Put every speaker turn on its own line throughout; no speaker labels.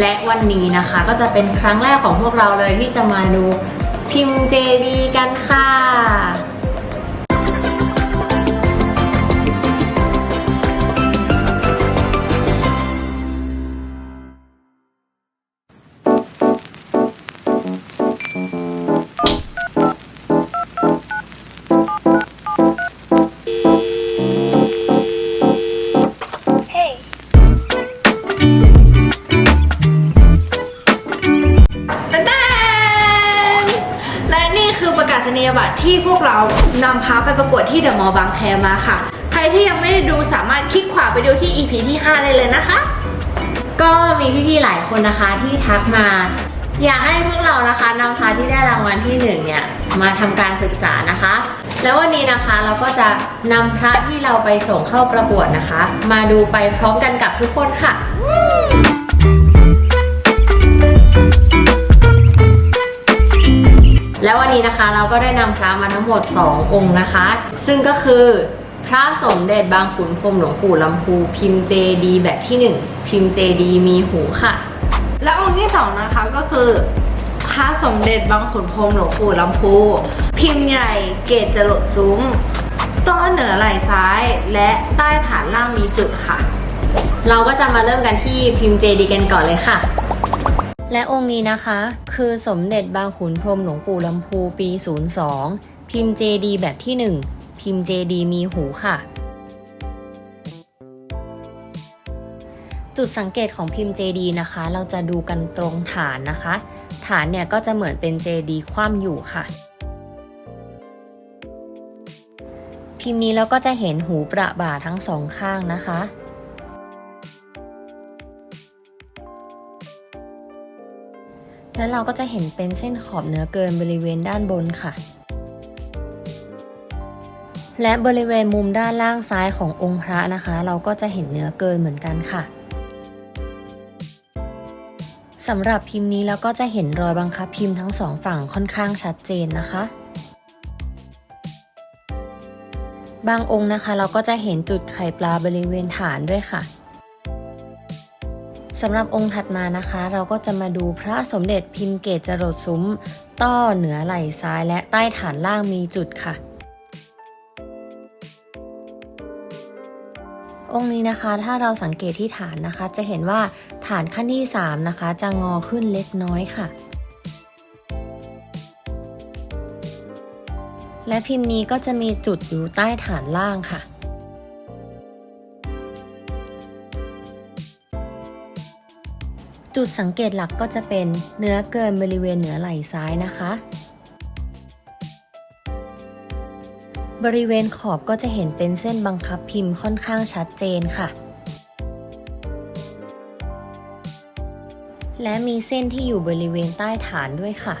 และวันนี้นะคะก็จะเป็นครั้งแรกของพวกเราเลยที่จะมาดูพิมพ์เจดีกันค่ะ
ประกาศนียบัตรที่พวกเรานำพาไปประกวดที่เดอะมอลล์บางแคมาค่ะ ใครที่ยังไม่ได้ดูสามารถคลิกขวาไปดูที่ EP ที่ 5 ได้เลยนะคะ
ก็มีพี่ๆหลายคนนะคะที่ทักมา อยากให้พวกเรานะคะนำพาที่ได้รางวัลที่หนึ่งเนี่ยมาทำการศึกษานะคะ แล้ววันนี้นะคะเราก็จะนำพระที่เราไปส่งเข้าประกวดนะคะ มาดูไปพร้อมกันกับทุกคนค่ะ แล้ววันนี้นะคะเราก็ได้นำพระมาทั้งหมด 2 องค์นะคะ ซึ่งก็คือพระสมเด็จบางขุนพรมหลวงปู่ลำพูพิมพ์เจดีแบบที่ 1 พิมพ์เจดีมีหูค่ะ
และองค์ที่สองนะคะก็คือพระสมเด็จบางขุนพรมหลวงปู่ลำพู พิมพ์ใหญ่เกตจรดซุ้มต้นเหนือไหล่ซ้ายและใต้ฐานล่างมีจุดค่ะ
เราก็จะมาเริ่มกันที่พิมพ์เจดีกันก่อนเลยค่ะ และองค์นี้นะคะ คือสมเด็จบางขุนพรมหลวงปู่ลำพูปี 02 พิมพ์เจดีแบบที่ 1 พิมพ์เจดีมีหูค่ะ จุดสังเกตของพิมพ์เจดีนะคะ เราจะดูกันตรงฐานนะคะ ฐานเนี่ยก็จะเหมือนเป็นเจดีคว่ำอยู่ค่ะ พิมพ์นี้เราก็จะเห็นหูประบ่าทั้งสองข้างนะคะ และเราก็จะเห็นเป็นเส้นขอบเนื้อเกินบริเวณด้านบนค่ะ และบริเวณมุมด้านล่างซ้ายขององค์พระนะคะ เราก็จะเห็นเนื้อเกินเหมือนกันค่ะสำหรับพิมพ์นี้เราก็จะเห็นรอยบังคับพิมพ์ทั้งสองฝั่งค่อนข้างชัดเจนนะคะ บางองค์นะคะเราก็จะเห็นจุดไข่ปลาบริเวณฐานด้วยค่ะ สำหรับองค์ถัดมานะคะ เราก็จะมาดูพระสมเด็จพิมพ์เกตจรดซุ้ม ต้อเหนือไหล่ซ้ายและใต้ฐานล่างมีจุดค่ะ องค์นี้นะคะถ้าเราสังเกตที่ฐานนะคะ จะเห็นว่าฐานขั้นที่ 3 นะคะ จะงอขึ้นเล็กน้อยค่ะและพิมพ์นี้ก็จะมีจุดอยู่ใต้ฐานล่างค่ะ จุดสังเกตหลักก็จะเป็นเนื้อเกินบริเวณเหนือไหล่ซ้ายนะคะ บริเวณขอบก็จะเห็นเป็นเส้นบังคับพิมพ์ค่อนข้างชัดเจนค่ะ และมีเส้นที่อยู่บริเวณใต้ฐานด้วยค่ะ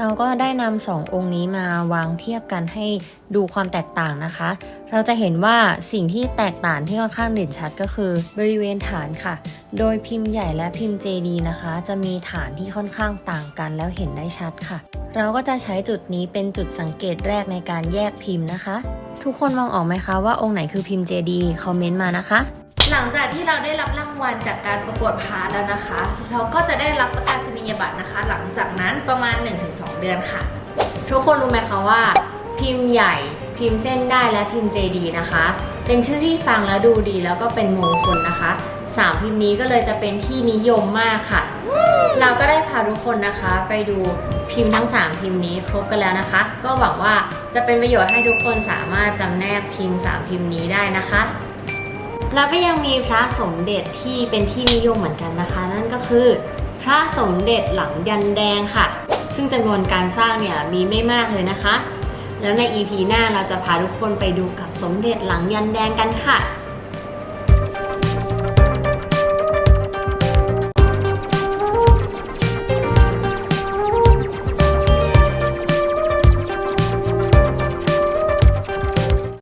เราก็ได้นำสององค์นี้มาวางเทียบกันให้ดูความแตกต่างนะคะ เราจะเห็นว่าสิ่งที่แตกต่างที่ค่อนข้างเด่นชัดก็คือบริเวณฐานค่ะ โดยพิมพ์ใหญ่และพิมพ์เจดีนะคะ จะมีฐานที่ค่อนข้างต่างกันแล้วเห็นได้ชัดค่ะ เราก็จะใช้จุดนี้เป็นจุดสังเกตแรกในการแยกพิมพ์นะคะ ทุกคนมองออกไหมคะว่าองค์ไหนคือพิมพ์เจดีคอมเมนต์มานะคะ
หลังจากที่เราได้รับรางวัลจากการประกวดพาแล้วนะคะ เราก็จะได้รับประกาศนี ยบัตรนะคะ หลังจากนั้นประมาณ 1-2 เดือนค่ะ
ทุกคนรู้ไหมคะว่า พิมพ์ใหญ่ พิมพ์เส้นได้และพิมพ์เจดีนะคะ เป็นชื่อที่ฟังแล้วดูดีแล้วก็เป็นมงคลนะคะสามพิมพ์นี้ก็เลยจะเป็นที่นิยมมากค่ะ เราก็ได้พาทุกคนนะคะ ไปดูพิมพ์ทั้ง 3 พิมพ์นี้ครบกันแล้วนะคะ ก็หวังว่าจะเป็นประโยชน์ให้ทุกคนสามารถจำแนกพิมพ์ 3 พิมพ์นี้ได้นะคะ แล้วก็ยังมีพระสมเด็จที่เป็นที่นิยมเหมือนกันนะคะ นั่นก็คือ พระสมเด็จหลังยันแดงค่ะ ซึ่งจำนวนการสร้างเนี่ยมีไม่มากเลยนะคะ แล้วใน EP หน้าเราจะพาทุกคนไปดูกับสมเด็จหลังยันแดงกันค่ะ